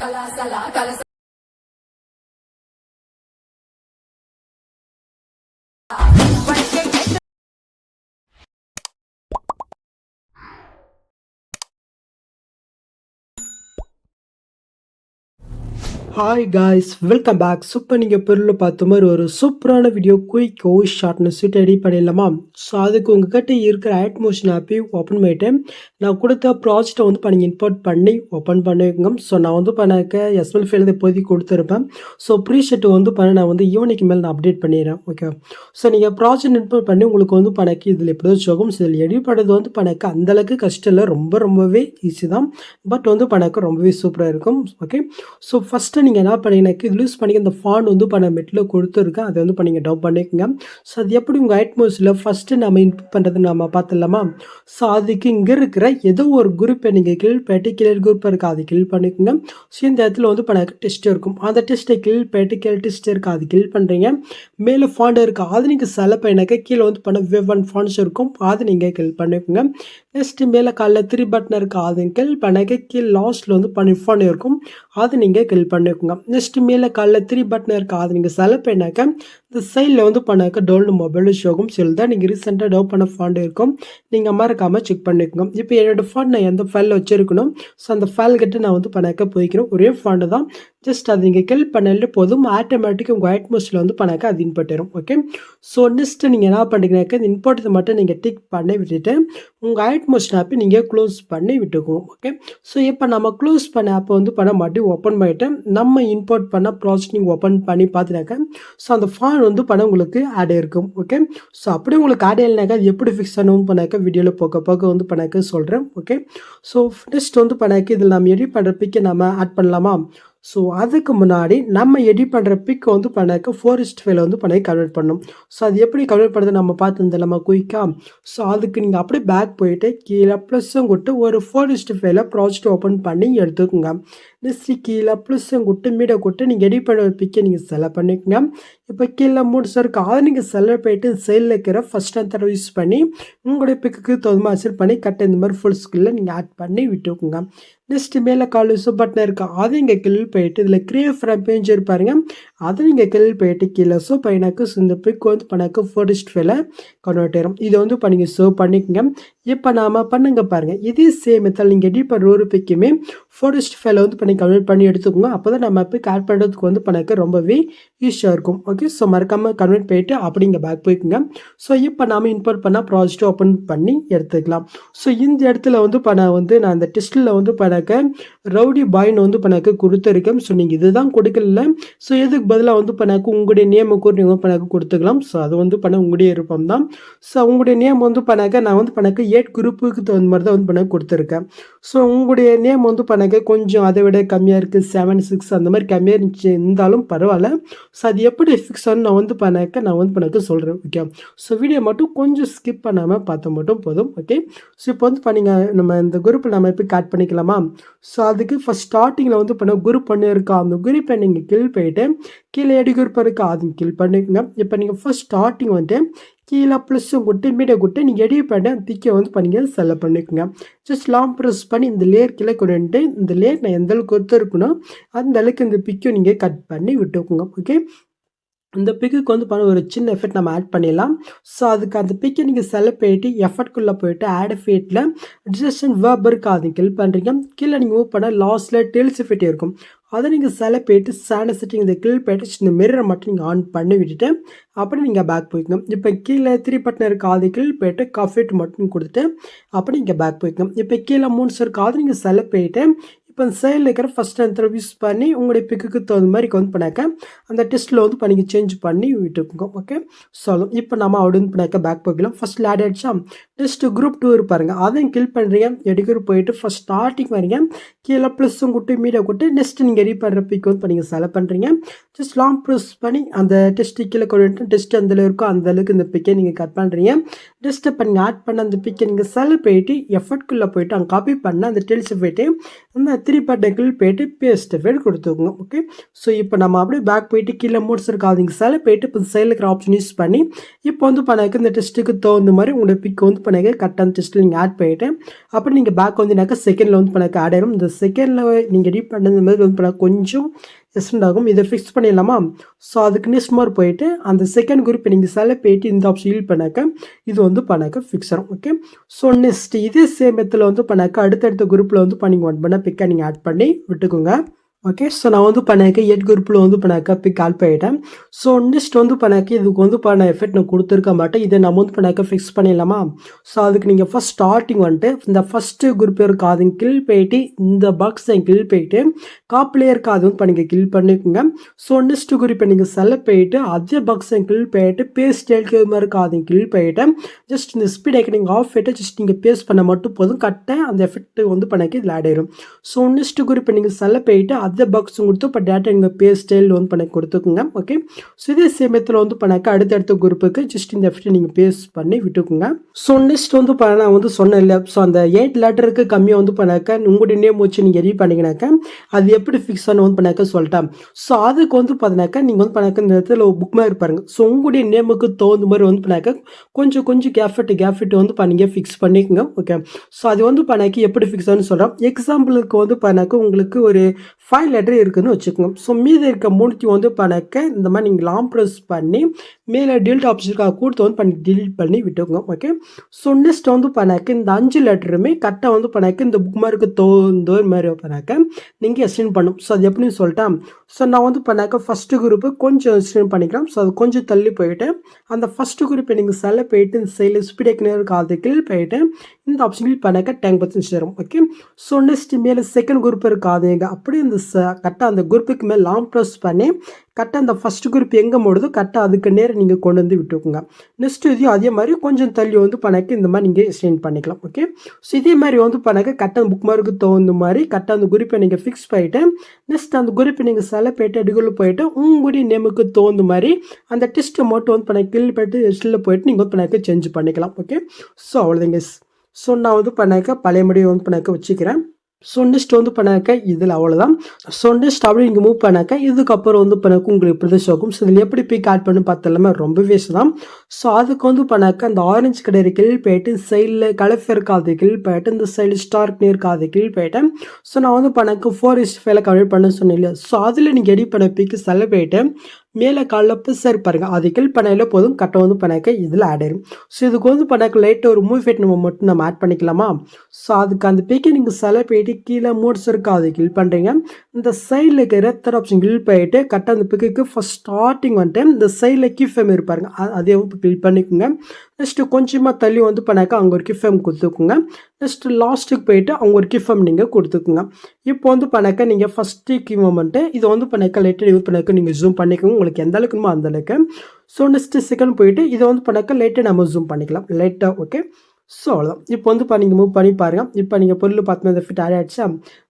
కళాశాల కళాశాల hi guys welcome back super நீங்கள் பொருள் பார்த்த மாதிரி ஒரு சூப்பரான வீடியோ குயிக்கோ ஷார்ட்னு ஸ்வீட் ரெடி பண்ணிடலாமா? ஸோ அதுக்கு உங்ககிட்ட இருக்கிற ஆட்மோஷன் ஆப்பையும் ஓப்பன் பண்ணிட்டேன் நான் கொடுத்த ப்ராஜெக்டை வந்து இப்போ நீங்கள் இம்போர்ட் பண்ணி ஓப்பன் பண்ணிக்கோங்க. ஸோ நான் வந்து பண்ணாக்க எஸ்எல் ஃபீல்டு இப்போதைக்கு கொடுத்துருப்பேன். ஸோ ப்ரீஷெட்டு வந்து பண்ண நான் வந்து ஈவினிங் மேலே நான் அப்டேட் பண்ணிடுறேன். ஓகே ஸோ நீங்கள் ப்ராஜெக்ட் இம்போர்ட் பண்ணி உங்களுக்கு வந்து பணக்க இதில் எப்படியோ ஜோகம் இதில் எடிட் பண்ணுறது வந்து பணக்க அந்தளவுக்கு கஷ்டம் இல்லை. ரொம்ப ரொம்பவே ஈஸி தான். பட் வந்து பணக்க ரொம்பவே சூப்பராக இருக்கும். ஓகே ஸோ ஃபஸ்ட்டு நீங்கள் என்ன பண்ணிக்கணும் இது லூஸ் பண்ணி இந்த ஃபான் வந்து பண்ண மெட்டில் கொடுத்துருக்கேன். அதை வந்து இப்போ நீங்கள் டவுன் பண்ணிக்கோங்க. ஸோ அது எப்படி உங்கள் ஐட்மோஸில் ஃபஸ்ட்டு நம்ம இன்புட் பண்ணுறது நம்ம பார்த்துடலாமா? ஸோ அதுக்கு இங்கே இருக்கிற ஏதோ ஒரு குரூப்பை நீங்கள் கிளிக் போயிட்டு கிளியர் குரூப் இருக்குது அது கிளிக் பண்ணிக்கோங்க. ஸோ இந்த இடத்துல வந்து இப்போ எனக்கு டெஸ்ட் இருக்கும். அந்த டெஸ்ட்டை கிளிக் போயிட்டு கிளியர் டெஸ்ட் இருக்குது அது கிளிக் பண்ணுறீங்க மேலே ஃபாண்ட் இருக்குது அது நீங்கள் செலக்ட் பண்ணினாக்க கீழே வந்து பண்ண வெவ் ஒன் ஃபாண்ட்ஸ் இருக்கும். அது நீங்கள் கிளிக் பண்ணிக்கோங்க. நெக்ஸ்ட்டு மேலே காலைல த்ரீ பட்டன் இருக்குது அது கிளிக் பண்ணக்க கீழே லாஸ்ட்டில் வந்து பண்ணி ஃபாண்ட் இருக்கும். அது நீங்கள் கிளிக் பண்ணிக்கோங்க. நெக்ஸ்ட் மேலே காலைல த்ரீ பட்டன் இருக்காது அது நீங்கள் செலக்ட் பண்ணாக்க இந்த சைடில் வந்து பண்ணாக்க டோல்டு மொபைல் ஷோகும் செல் தான் நீங்கள் ரீசெண்டாக டவுன் பண்ண ஃபாண்ட் இருக்கும். நீங்கள் மறக்காமல் செக் பண்ணிக்கோங்க. இப்போ என்னோடய ஃபாண்ட் நான் எந்த ஃபைலில் வச்சுருக்கணும்? ஸோ அந்த ஃபைல் கிட்ட நான் வந்து பண்ணாக்க போய்க்கணும் ஒரே ஃபாண்டு தான். ஜஸ்ட் அது நீங்கள் கிளிக் பண்ணாலே போதும். ஆட்டோமேட்டிக்காக உங்கள் அட்மோஸ்டில் வந்து பண்ணாக்க அது இன்புட் வரும் ஓகே ஸோ நெக்ஸ்ட்டு நீங்கள் என்ன பண்ணுறீங்கனாக்க இந்த இன்போர்ட்டை மட்டும் நீங்கள் டிக் பண்ணி விட்டுட்டு உங்கள் அட்மோஸ்ட் ஆப்பை நீங்கள் க்ளோஸ் பண்ணி விட்டுக்குவோம் ஓகே ஸோ இப்போ நம்ம க்ளோஸ் பண்ண ஆப்பை வந்து பண்ண மாட்டி ஓப்பன் பண்ணிவிட்டு நம்ம இம்போர்ட் பண்ண ப்ராசஸ் நீங்கள் ஓப்பன் பண்ணி பார்த்துனாக்க ஸோ அந்த ஃபான் வந்து பணம் உங்களுக்கு ஆட் ஆயிருக்கும் ஓகே ஸோ அப்படியே உங்களுக்கு ஆட் இல்லைனாக்கா அது எப்படி ஃபிக்ஸ் பண்ணவும் பண்ணாக்க வீடியோவில் போக போக வந்து பண்ணாக்க சொல்கிறேன் ஓகே ஸோ நெக்ஸ்ட் வந்து பண்ணாக்க இதில் நம்ம எடிட் பண்ணுற பிக்கை நம்ம ஆட் பண்ணலாமா? ஸோ அதுக்கு முன்னாடி நம்ம எடிட் பண்ணுற பிக் வந்து பண்ணாக்க ஃபோரஸ்ட் ஃபைல வந்து பண்ணி கன்வெர்ட் பண்ணணும். ஸோ அது எப்படி கன்வெர்ட் பண்ணுறது நம்ம பார்த்துருந்தோம் நம்ம குயிக்காக ஸோ அதுக்கு நீங்கள் அப்படியே பேக் போயிட்டு கீழே ப்ளஸ்ஸும் கொடுத்து ஒரு ஃபோரஸ்ட் ஃபைல ப்ராஜெக்ட் ஓப்பன் பண்ணி எடுத்துக்கோங்க. லிஸ்ட்டு கீழே ப்ளஸ்ஸும் கொடுத்து மீடை கொடுத்து நீங்கள் எடிட் ஒரு பிக்கை நீங்கள் செலக்ட் பண்ணிக்கோங்க. இப்போ கீழே மூணு சார் அதை நீங்கள் செலக்ட் போயிட்டு சைடில் இருக்கிற ஃபஸ்ட் அந்த தடவை யூஸ் பண்ணி உங்களுடைய பிக்குக்கு தகுந்த மாதிரி பண்ணி கட்ட இந்த மாதிரி ஃபுல் ஸ்கில்ல நீங்கள் ஆட் பண்ணி விட்டுக்குங்க. நெக்ஸ்ட்டு மேலே கால் யூஸ் பட்டன் இருக்குது அதை இங்கே கிளில் போயிட்டு இதில் கிரியேட் ஃப்ரம் பேஜ் இருப்பாருங்க அதை நீங்கள் கிளில் போயிட்டு கீழே ஸோ பையனாக்கு இந்த பிக் வந்து பண்ணாக்கு ஃபோர்டிஸ்ட் ஃபேல கன்வெர்ட் ஆயிரும். இதை வந்து இப்போ நீங்கள் சேவ் பண்ணிக்கோங்க. இப்போ நாம் பண்ணுங்க பாருங்கள் இதே சேம் மெத்தட் நீங்கள் எடிட் பண்ணுற ஒரு பிக்குமே ஃபோட்டோஸ்ட் ஃபைலை வந்து பண்ணி கன்வெர்ட் பண்ணி எடுத்துக்கோங்க. அப்போ தான் நம்ம பிக் ஆட் பண்ணுறதுக்கு வந்து பண்ணக்கு ரொம்பவே ஈஸியாக இருக்கும். ஓகே ஸோ மறக்காமல் கன்வெர்ட் போயிட்டு அப்படிங்க பேக் போய்க்குங்க. ஸோ இப்போ நாம் இம்போர்ட் பண்ணால் ப்ராஜெக்ட் ஓப்பன் பண்ணி எடுத்துக்கலாம். ஸோ இந்த இடத்துல வந்து பண்ண வந்து நான் அந்த டெஸ்ட்டில் வந்து பண்ணக்க ரவுடி பாய்னு வந்து பண்ணக்கு கொடுத்துருக்கேன். ஸோ நீங்கள் இதுதான் கொடுக்கல. ஸோ இதுக்கு பதிலாக வந்து பண்ணாக்க உங்களுடைய நேமை கூட நீங்கள் பண்ணாக்க கொடுத்துக்கலாம். ஸோ அது வந்து பண்ண உங்களுடைய விருப்பம் தான் ஸோ உங்களுடைய நேம் வந்து பண்ணாக்க நான் வந்து பண்ணக்கு எயிட் குரூப்புக்கு தகுந்த மாதிரி தான் வந்து பண்ண கொடுத்துருக்கேன். ஸோ உங்களுடைய நேம் வந்து பண்ணாக்க கொஞ்சம் அதை விட கம்மியாக இருக்குது செவன் சிக்ஸ் அந்த மாதிரி கம்மியாக இருந்துச்சு இருந்தாலும் பரவாயில்ல. ஸோ அது எப்படி ஃபிக்ஸ் ஆகும் நான் வந்து பண்ணாக்க நான் வந்து பண்ணாக்க சொல்கிறேன் ஓகே ஸோ வீடியோ மட்டும் கொஞ்சம் ஸ்கிப் பண்ணாமல் பார்த்தா மட்டும் போதும் ஓகே ஸோ இப்போ வந்து பண்ணிங்க நம்ம இந்த குரூப்பில் நம்ம எப்படி கட் பண்ணிக்கலாமா? ஸோ அதுக்கு ஃபஸ்ட் ஸ்டார்டிங்கில் வந்து பண்ண குரூப் பண்ணியிருக்கோம் இருக்கா? அந்த குரூப்பை நீங்கள் கில் போயிட்டு கீழே எடுக்கிறப்பருக்கு குரூப் கீழ் கில் பண்ணிக்கோங்க. இப்போ நீங்கள் ஃபஸ்ட் ஸ்டார்டிங் வந்து கீழே ப்ளஸ்ஸும் கொடுத்து மீடியா கொடுத்து நீங்கள் எடிட் பண்ண அந்த வந்து பண்ணிங்க செலக்ட் பண்ணிக்கோங்க. ஜஸ்ட் லாங் ப்ரெஸ் பண்ணி இந்த லேயர் கீழே கொண்டு இந்த லேயர் நான் எந்த அளவுக்கு கொடுத்துருக்கணும் அந்த அளவுக்கு இந்த பிக்கை நீங்கள் கட் பண்ணி விட்டுக்கோங்க ஓகே இந்த பிக்குக்கு வந்து பண்ண ஒரு சின்ன எஃபெக்ட் நம்ம ஆட் பண்ணிடலாம். ஸோ அதுக்கு அந்த பிக்கை நீங்கள் செலக்ட் பண்ணிட்டு எஃபர்ட்குள்ளே போயிட்டு ஆட் எஃபெக்ட்டில் டிசன் வேர்ப் இருக்கு அதை கில் பண்ணுறீங்க கீழே நீங்கள் மூவ் பண்ண லாஸ்ட்டில் டெல்ஸ் எஃபெக்ட் இருக்கும். அதை நீங்கள் செலக்ட் போயிட்டு சேன செட்டிங் இந்த கில் போயிட்டு இந்த மிரரை மட்டும் நீங்கள் ஆன் பண்ணி விட்டுட்டு அப்படி நீங்கள் பேக் போய்க்கணும். இப்போ கீழே த்ரீ பட்டன் இருக்க ஆதி கில் போயிட்டு காஃபேட் மட்டும் கொடுத்துட்டு அப்படி நீங்கள் பேக் போய்க்கணும். இப்போ கீழே மூணு சார் காது நீங்கள் செலக்ட் போயிட்டு இப்போ சைடில் இருக்கிற ஃபஸ்ட் அந்த யூஸ் பண்ணி உங்களுடைய பிக்குக்கு தகுந்த மாதிரி வந்து பண்ணாக்க அந்த டெஸ்ட்டில் வந்து பண்ணி சேஞ்ச் பண்ணி விட்டுருக்கோம் ஓகே ஸோ இப்போ நம்ம அவுட் வந்து பண்ணாக்க பேக் போய்க்கலாம். ஃபஸ்ட் ஆட் ஆகிடுச்சா நெக்ஸ்ட்டு குரூப் டூ இருப்பாருங்க அதையும் கில் பண்ணுறீங்க எடுக்கிற போயிட்டு ஃபஸ்ட் ஸ்டார்டிங் வரீங்க. கீழே ப்ளஸ்ஸும் கூட்டு மீடியா கூட்டு நெக்ஸ்ட் நீங்கள் எடி பண்ணுற பிக் வந்து நீங்கள் செலக்ட் பண்ணுறீங்க ஜஸ்ட் லாங் ப்ரெஸ் பண்ணி அந்த டெஸ்ட்டு கீழே கொண்டு டெஸ்ட் அந்த இருக்கோ அந்த அளவுக்கு இந்த பிக்கை நீங்கள் கட் பண்ணுறீங்க டெஸ்ட்டை பண்ணி ஆட் பண்ண அந்த பிக்கை நீங்கள் செலக்ட் போயிட்டு எஃபர்ட்குள்ளே போயிட்டு அங்கே காப்பி பண்ண அந்த டெல்ஸ் போயிட்டு அந்த த்ரீ பட்டை போயிட்டு பேஸ்ட் எஃபெக்ட் கொடுத்துக்கோங்க ஓகே ஸோ இப்போ நம்ம அப்படியே பேக் போயிட்டு கீழே மூட்ஸ் இருக்காதிங்க சில போயிட்டு இப்போ சைடில் இருக்கிற ஆப்ஷன் யூஸ் பண்ணி இப்போ வந்து பண்ணாக்க இந்த டெஸ்ட்டுக்கு தகுந்த மாதிரி உங்களோட பிக் வந்து பண்ணாக்க கரெக்டான டெஸ்ட்டில் நீங்கள் ஆட் பண்ணிவிட்டு அப்புறம் நீங்கள் பேக் வந்துனாக்கா செகண்டில் வந்து பண்ணாக்க ஆட் ஆயிடும் இந்த செகண்டில் நீங்கள் ரீட் பண்ணது மாதிரி வந்து பண்ண கொஞ்சம் எக்ஸ்டெண்ட் ஆகும் இதை ஃபிக்ஸ் பண்ணிடலாமா? ஸோ அதுக்கு நெக்ஸ்ட் மாதிரி போயிட்டு அந்த செகண்ட் குரூப் நீங்கள் செலக்ட் போயிட்டு இந்த ஆப்ஷன் ஹீல் பண்ணாக்க இது வந்து பண்ணாக்க ஃபிக்ஸ் ஆகும் ஓகே ஸோ நெக்ஸ்ட் இதே சேம் மெத்தில் வந்து பண்ணாக்க அடுத்தடுத்த குரூப்பில் வந்து பண்ணி ஒன் பண்ண பிக்கை நீங்கள் ஆட் பண்ணி விட்டுக்கோங்க. ஓகே ஸோ நான் வந்து பண்ணாக்க எட் குரூப்பில் வந்து பண்ணாக்க பிக் கால் பண்ணிட்டேன். ஸோ நெக்ஸ்ட் வந்து பண்ணாக்க இதுக்கு வந்து பண்ண எஃபெக்ட் நான் கொடுத்துருக்க மாட்டேன். இதை நம்ம வந்து பண்ணாக்க ஃபிக்ஸ் பண்ணிடலாமா? ஸோ அதுக்கு நீங்கள் ஃபஸ்ட் ஸ்டார்டிங் வந்துட்டு இந்த ஃபஸ்ட்டு குரூப் இருக்கு கில் போயிட்டு இந்த பாக்ஸை கில் போயிட்டு காப்பிலே இருக்க அது வந்து நீங்கள் கில் பண்ணிக்கோங்க. ஸோ நெக்ஸ்ட் குரூப்பை நீங்கள் செலக்ட் போயிட்டு அதே பாக்ஸை கில் போயிட்டு பேஸ்ட் எழுக்க மாதிரி இருக்கு கில் போயிட்டு ஜஸ்ட் இந்த ஸ்பீட் ஐக்கன் நீங்கள் ஆஃப் ஆகிட்டு ஜஸ்ட் நீங்கள் பேஸ்ட் பண்ண மட்டும் போதும். கரெக்டாக அந்த எஃபெக்ட் வந்து பண்ணாக்க இதில் ஆட் ஸோ நெக்ஸ்ட் குரூப்பை நீங்கள் செலக்ட் போயிட்டு அந்த பாக்ஸும் கொடுத்து இப்போ டேட்டா நீங்கள் பே ஸ்டைல் வந்து பண்ண கொடுத்துக்குங்க ஓகே ஸோ இதே சேமத்தில் வந்து பண்ணாக்க அடுத்தடுத்த குரூப்புக்கு ஜஸ்ட் இந்த எஃபெக்ட் நீங்கள் பேஸ் பண்ணி விட்டுக்குங்க ஸோ நெக்ஸ்ட் வந்து பண்ண நான் வந்து சொன்னேன் இல்லை ஸோ அந்த எயிட் லெட்டருக்கு கம்மியாக வந்து பண்ணாக்க உங்களுடைய நேம் வச்சு நீங்கள் எரி பண்ணிங்கனாக்க அது எப்படி ஃபிக்ஸ் பண்ண வந்து பண்ணாக்க சொல்லிட்டேன் ஸோ அதுக்கு வந்து பார்த்தினாக்கா நீங்கள் வந்து பண்ணாக்க இந்த இடத்துல புக் மாதிரி இருப்பாருங்க ஸோ உங்களுடைய நேமுக்கு தகுந்த மாதிரி வந்து பண்ணாக்க கொஞ்சம் கொஞ்சம் கேஃபெட் கேஃபெட் வந்து பண்ணிங்க ஃபிக்ஸ் பண்ணிக்கோங்க ஓகே ஸோ அது வந்து பண்ணாக்கி எப்படி ஃபிக்ஸ் ஆகுன்னு சொல்கிறோம் எக்ஸாம்பிளுக்கு வந்து பண்ணாக்க உங்களுக்கு ஒரு ஃபைவ் லெட்டர் இருக்குதுன்னு வச்சுக்கோங்க. ஸோ மீதி இருக்க மூணுத்தையும் வந்து பணக்க இந்த மாதிரி நீங்கள் லாங் ப்ரெஸ் பண்ணி மேலே டிலீட் ஆப்ஷனுக்காக கொடுத்து வந்து பண்ணி டிலீட் பண்ணி விட்டுக்கோங்க. ஓகே ஸோ நெக்ஸ்ட் வந்து பண்ணாக்க இந்த அஞ்சு லெட்டருமே கரெக்டாக வந்து பண்ணாக்க இந்த புக் மார்க்கு தோந்த மாதிரி பண்ணாக்க நீங்கள் எக்ஸ்டெண்ட் பண்ணும் ஸோ அது எப்படின்னு சொல்லிட்டேன் ஸோ நான் வந்து பண்ணாக்க ஃபஸ்ட்டு குரூப்பு கொஞ்சம் எக்ஸ்டெண்ட் பண்ணிக்கலாம். ஸோ அது கொஞ்சம் தள்ளி போயிட்டு அந்த ஃபஸ்ட்டு குரூப்பை நீங்கள் செல்ல போயிட்டு இந்த சைடில் ஸ்பீடேக்கினர் இருக்கு கீழ் போயிட்டு இந்த ஆப்ஷன் பண்ணாக்க டென் பர்சன்ட் வரும் ஓகே ஸோ நெக்ஸ்ட் மேலே செகண்ட் குரூப் இருக்காதுங்க அப்படியே இந்த கரெக்டாக அந்த குரூப்புக்கு மேலே லாங் ப்ரெஸ் பண்ணி கரெக்டாக அந்த ஃபஸ்ட் குரூப் எங்கே மூடுதோ கரெக்டாக அதுக்கு நேரம் நீங்கள் கொண்டு வந்து விட்டுக்கோங்க. நெக்ஸ்ட் இதையும் அதே மாதிரி கொஞ்சம் தள்ளி வந்து பண்ணாக்க இந்த மாதிரி நீங்கள் எக்ஸ்டெண்ட் பண்ணிக்கலாம் ஓகே ஸோ இதே மாதிரி வந்து பண்ணாக்க கரெக்டாக புக் மார்க்கு தகுந்த மாதிரி கரெக்டாக அந்த குரூப்பை நீங்கள் ஃபிக்ஸ் பண்ணிவிட்டு நெக்ஸ்ட் அந்த குரூப்பை நீங்கள் செலக்ட் போயிட்டு அடிக்குள்ள போயிட்டு உங்களுடைய நேமுக்கு தகுந்த மாதிரி அந்த டெஸ்ட்டை மட்டும் வந்து பண்ண கில் போயிட்டு டெஸ்ட்டில் போயிட்டு நீங்கள் வந்து பண்ணாக்க சேஞ்ச் பண்ணிக்கலாம் ஓகே ஸோ அவ்வளோதாங்க ஸோ நான் வந்து பண்ணாக்க பழைய முடிவு வந்து பண்ணாக்க வச்சுக்கிறேன். ஸோ நெக்ஸ்ட் வந்து பண்ணாக்க இதில் அவ்வளோதான் ஸோ நெக்ஸ்ட் அப்படி இங்கே மூவ் பண்ணாக்க இதுக்கப்புறம் வந்து பண்ணாக்க உங்களுக்கு இப்படி தான் ஷோக்கும் ஸோ இதில் எப்படி பிக் ஆட் பண்ணி பார்த்தலாமே ரொம்ப வேஸ்ட் தான். ஸோ அதுக்கு வந்து பண்ணாக்க அந்த ஆரஞ்சு கடை கீழ் போயிட்டு சைடில் கலஃப் காது கீழ் போயிட்டு இந்த சைடு ஸ்டார்க் காது கீழ் போயிட்டேன் ஸோ நான் வந்து பண்ணாக்க ஃபோர் இஸ் ஃபைவ்ல கம்ப்ளீட் பண்ண சொன்னேன் இல்லையா? ஸோ அதில் நீங்கள் எடிட் பண்ண பிக்கு செல்ல போயிட்டு மேலே காலில் பிசர் பாருங்கள் அதை கில் பண்ணையில் போதும் கட்டை வந்து பண்ணாக்க இதில் ஆட் ஆயிடும் ஸோ இதுக்கு வந்து பண்ணாக்க லைட்டாக ஒரு மூவி ஃபைட் நம்ம மட்டும் நம்ம ஆட் பண்ணிக்கலாமா? ஸோ அதுக்கு அந்த பிக்கை நீங்கள் செல போயிட்டு கீழே மூட்ஸ் இருக்கா? அதை கில் பண்ணுறீங்க இந்த சைடில் இருக்கிற தேர்ட் ஆப்ஷன் கில் போயிட்டு கரெக்டாக அந்த பிக்குக்கு ஃபஸ்ட் ஸ்டார்டிங் வந்துட்டு இந்த சைடில் கிஃபேம் இருப்பாருங்க அதே வந்து கில் பண்ணிக்கோங்க. நெக்ஸ்ட்டு கொஞ்சமாக தள்ளி வந்து பண்ணாக்க அங்கே ஒரு கிஃபேம் கொடுத்துக்குங்க. நெக்ஸ்ட்டு லாஸ்ட்டுக்கு போயிட்டு அவங்க ஒரு கிஃபம் நீங்கள் கொடுத்துக்குங்க. இப்போ வந்து பண்ணாக்க நீங்கள் ஃபஸ்ட்டு கீ மூமெண்ட்டு இதை வந்து பண்ணாக்க லேட்டர் யூஸ் பண்ணாக்க நீங்கள் ஜூம் பண்ணிக்கோங்க. உங்களுக்கு எந்த அளவுக்குமோ அந்த அளவுக்கு. ஸோ நெக்ஸ்ட்டு செகண்ட் போயிட்டு இதை வந்து பண்ணாக்க லேட்டாக நம்ம ஜூம் பண்ணிக்கலாம். லைட்டாக ஓகே ஸோ அவ்வளோதான் இப்போ வந்து இப்போ நீங்கள் மூவ் பண்ணி பாருங்கள் இப்போ நீங்கள் பொருள் பார்த்து இந்த ஃபிட் ஆட் ஆகிடுச்சா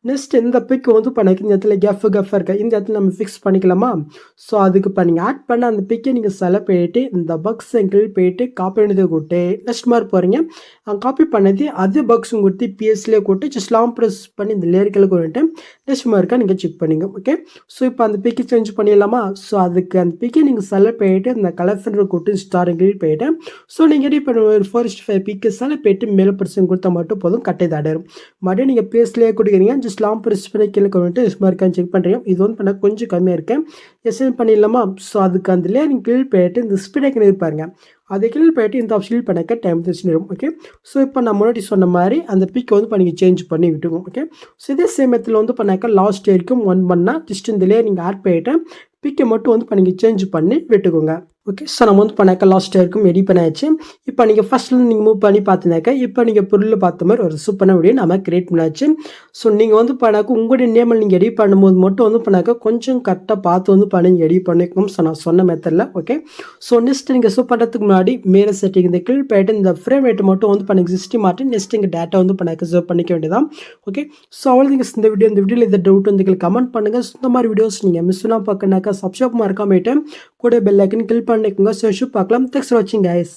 நெக்ஸ்ட் இந்த பிக் வந்து இப்போ எனக்கு இந்த இடத்துல கெஃப் கெஃப் இருக்குது இந்த இடத்துல நம்ம ஃபிக்ஸ் பண்ணிக்கலாமா? ஸோ அதுக்கு இப்போ நீங்கள் ஆட் பண்ண அந்த பிக்கை நீங்கள் செலக்ட் போயிட்டு இந்த பக்ஸ் எங்கிள் போயிட்டு காப்பி பண்ணது கூட்டு. நெக்ஸ்ட் மாதிரி போகிறீங்க காப்பி பண்ணது அதே பக்ஸும் கொடுத்து பிஎஸ்லேயே கூட்டு ஜஸ்ட் லாங் ப்ரெஸ் பண்ணி இந்த லேரிக்கல் கொண்டுட்டு நெக்ஸ்ட் மார்க்காக நீங்கள் செக் பண்ணிங்க ஓகே ஸோ இப்போ அந்த பிக்கை சேஞ்ச் பண்ணிடலாமா? ஸோ அதுக்கு அந்த பிக்கை நீங்கள் செலக்ட் போயிட்டு இந்த கலர் ஃபில்டர் கூட்டு ஸ்டாரிங்கில் போயிட்டு. ஸோ நீங்கள் ரெடி பண்ண ஒரு ஃபர்ஸ்ட் ஃபைவ் பிக்கு செல போயிட்டு மேலே பிரச்சனை கொடுத்தா மட்டும் போதும் கட்டை தாடாயிரும் மறுபடியும் நீங்கள் பேஸ்லேயே கொடுக்குறீங்க ஜஸ்ட் லாங் ப்ரெஸ் பண்ணி கீழே கொண்டு சும்மா இருக்கான்னு செக் பண்ணுறீங்க இது வந்து பண்ண கொஞ்சம் கம்மியாக இருக்கேன். எஸ்என் பண்ணிடலாமா? ஸோ அதுக்கு அந்த நீங்கள் கீழ் போயிட்டு இந்த ஸ்பீடை இருப்பாருங்க அதை கீழே போயிட்டு இந்த ஆப்ஷன் பண்ணக்க டைம் வரும் ஓகே ஸோ இப்போ நான் முன்னாடி சொன்ன மாதிரி அந்த பிக்கை வந்து இப்போ நீங்கள் சேஞ்ச் பண்ணி விட்டுக்கோங்க ஓகே ஸோ இதே சமயத்தில் வந்து பண்ணாக்க லாஸ்ட் வரைக்கும் ஒன் பண்ணால் ஜஸ்ட் இந்த லேயர் நீங்கள் ஆட் பண்ணிவிட்டு பிக்கை மட்டும் வந்து இப்போ நீங்கள் சேஞ்ச் பண்ணி விட்டுக்கோங்க. ஓகே ஸோ நம்ம வந்து பண்ணாக்க லாஸ்ட் வரைக்கும் ரெடி பண்ணியாச்சு இப்போ நீங்கள் ஃபஸ்ட்லேருந்து நீங்கள் மூவ் பண்ணி பார்த்தினாக்கா இப்போ நீங்கள் பொருள் பார்த்த மாதிரி ஒரு சூப்பரான வீடியோ நம்ம கிரியேட் பண்ணியாச்சு ஸோ நீங்கள் வந்து பண்ணாக்க உங்களுடைய நேமில் நீங்கள் எடிட் பண்ணும்போது மட்டும் வந்து பண்ணாக்க கொஞ்சம் கரெக்டாக பார்த்து வந்து பண்ணி எடிட் பண்ணிக்கணும் ஸோ நான் சொன்ன மெத்தடில் ஓகே ஸோ நெக்ஸ்ட் நீங்கள் சூப் பண்ணுறதுக்கு முன்னாடி மேலே செட்டிங் இந்த கீழ் போயிட்டு இந்த ஃப்ரேம் ரேட் மட்டும் வந்து பண்ணி சிஸ்டம் மாட்டி நெக்ஸ்ட் இங்கே டேட்டா வந்து பண்ணாக்க சேவ் பண்ணிக்க வேண்டியதான் ஓகே ஸோ அவ்வளோ நீங்கள் இந்த வீடியோ இந்த வீடியோவில் இந்த டவுட் வந்து கமெண்ட் பண்ணுங்கள் இந்த மாதிரி வீடியோஸ் நீங்கள் மிஸ் பண்ணால் பார்க்கணாக்கா சப்ஸ்கிரைப் மறக்காம கூட பெல் ஐக்கன் கிளிக் பண்ணிக்கோங்க ஸோ பார்க்கலாம் தேங்க்ஸ் ஃபார் வாட்சிங் கைஸ்